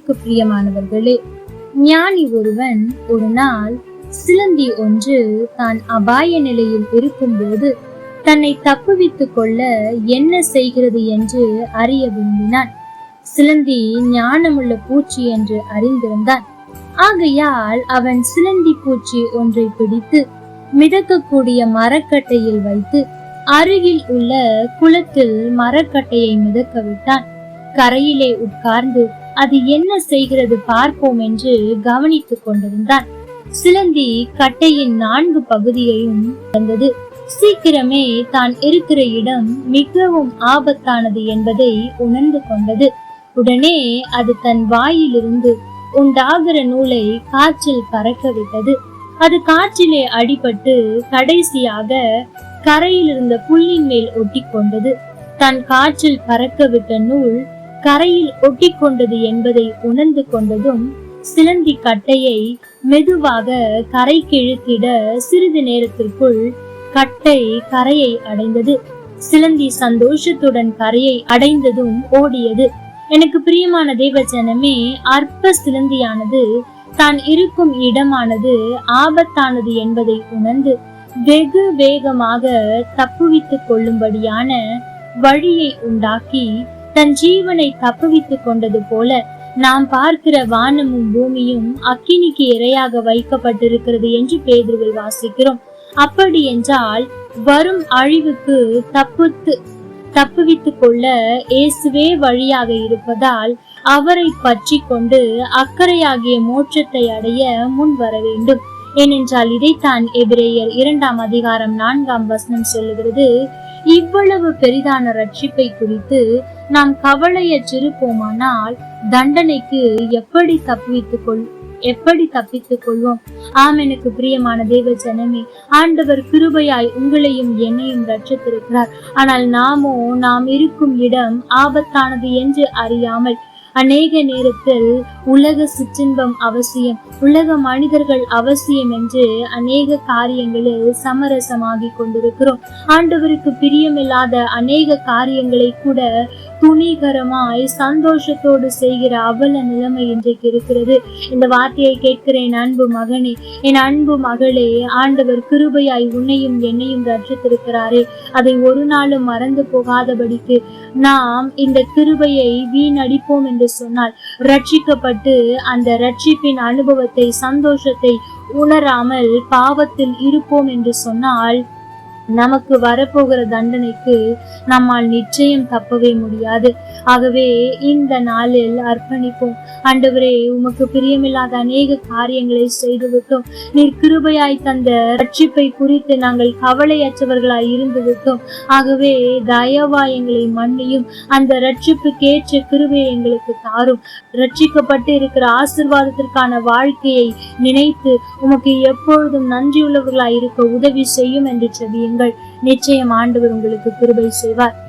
கர்த்தருக்கு பிரியமானவர்களே ஞானி ஒருவன் ஒரு நாள் சிலந்தி ஒன்று தான் அபாய நிலையில் இருக்கும்போது தன்னை தப்புவித்துக் கொள்ள என்ன செய்கிறது என்று அறிய விரும்பினான். சிலந்தி ஞானமுள்ள பூச்சி என்று அறிந்திருந்தான். ஆகையால் அவன் சிலந்தி பூச்சி ஒன்றை பிடித்து மிதக்கக்கூடிய மரக்கட்டையில் வைத்து அருகில் உள்ள குளத்தில் மரக்கட்டையை மிதக்க விட்டான். கரையிலே உட்கார்ந்து அது என்ன செய்கிறது பார்ப்போம் என்று கவனித்துக் கொண்டிருந்தான். சிலந்தி கட்டையின் நான்கு பகுதியையும் வந்தது சீக்கிரமே தான் இருக்கிற இடம் மிகவும் ஆபத்தானது என்பதை உணர்ந்து கொண்டது. உடனே அது தன் வாயிலிருந்து உண்டாகிற நூலை காற்றில் பறக்க விட்டது அது காற்றிலே அடிபட்டு கடைசியாக கரையில் இருந்த புல்லின் மேல் ஒட்டி கொண்டது தன் காற்றில் பறக்க விட்ட நூல் கரையில் ஒட்டி கொண்டது என்பதை உணர்ந்து கொண்டதும் சிலந்தி கட்டையை மெதுவாக கரைக்கு இழுத்திட சிறிது நேரத்திற்குள் கட்டை கரையை அடைந்தது. சிலந்தி சந்தோஷத்துடன் கரையை அடைந்ததும் ஓடியது. எனக்கு பிரியமான தேவஜனமே அற்ப சிலந்தியானது தான் இருக்கும் இடமானது ஆபத்தானது என்பதை உணர்ந்து வெகு வேகமாக தப்புவித்துக் கொள்ளும்படியான வழியை உண்டாக்கி தன் ஜீவனை தப்புவித்துக் கொண்டது போல நாம் பார்க்கிற வானமும் பூமியும் அக்கினிக்கு இரையாக வைக்கப்பட்டிருக்கிறது என்று பேதுருவில் வாசிக்கிறோம். அப்படி என்றால் வரும் அழிவுக்கு தப்புத்து தப்புவித்துக் கொள்ள இயேசுவே வழியாக இருப்பதால் அவரை பற்றி கொண்டு அக்கறையாகிய மோட்சத்தை அடைய முன் வர வேண்டும். ஏனென்றால் இதைத்தான் எபிரேயர் இரண்டாம் அதிகாரம் நான்காம் வசனம் சொல்லுகிறது. இவ்வளவு பெரிதான ரட்சிப்பை குறித்து நாம் கவலையற்றிருப்போமானால் தண்டனைக்கு எப்படி தப்புவித்துக் கொள் எப்படி தப்பித்துக் கொள்வோம்? ஆம் எனக்கு பிரியமான தேவ ஜனமே ஆண்டவர் கிருபையாய் உங்களையும் என்னையும் ரட்சித்திருக்கிறார். ஆனால் நாமோ நாம் இருக்கும் இடம் ஆபத்தானது என்று அறியாமல் அநேக நேரத்தில் உலக சிற்றின்பம் அவசியம் உலக மனிதர்கள் அவசியம் என்று அநேக காரியங்களில் சமரசமாகி கொண்டிருக்கிறோம். ஆண்டவருக்கு பிரியமில்லாத அநேக காரியங்களை கூட துணிகரமாய் சந்தோஷத்தோடு செய்கிற அவல நிலைமை இன்றைக்கு இருக்கிறது. இந்த வார்த்தையை கேட்கிறேன் அன்பு மகனே என் அன்பு மகளே ஆண்டவர் கிருபையாய் உன்னையும் என்னையும் ரட்சித்திருக்கிறாரே. அதை ஒரு நாளும் மறந்து போகாதபடிக்கு நாம் இந்த கிருபையை வீணடிப்போம் என்று சொன்னால் ரட்சிக்கப்பட்டு அந்த ரட்சிப்பின் அனுபவத்தை சந்தோஷத்தை உணராமல் பாவத்தில் இருப்போம் என்று சொன்னால் நமக்கு வரப்போகிற தண்டனைக்கு நம்மால் நிச்சயம் தப்பவே முடியாது. ஆகவே இந்த நாளில் அர்ப்பணிப்போம். ஆண்டவரே உமக்கு பிரியமில்லாத அநேக காரியங்களை செய்துவிட்டோம். நீர் கிருபையாய் தந்த ரட்சிப்பை குறித்து நாங்கள் கவலையற்றவர்களாய் இருந்து விட்டோம் ஆகவே தயவா எங்களை மன்னியும். அந்த ரட்சிப்புக்கேற்ற கிருபையை எங்களுக்கு தாரும். ரட்சிக்கப்பட்டு இருக்கிற ஆசிர்வாதத்திற்கான வாழ்க்கையை நினைத்து உமக்கு எப்பொழுதும் நன்றியுள்ளவர்களாய் இருக்க உதவி செய்யும் என்று செவியுங்கள் நிச்சயம் ஆண்டவர் உங்களுக்கு கிருபை செய்வார்.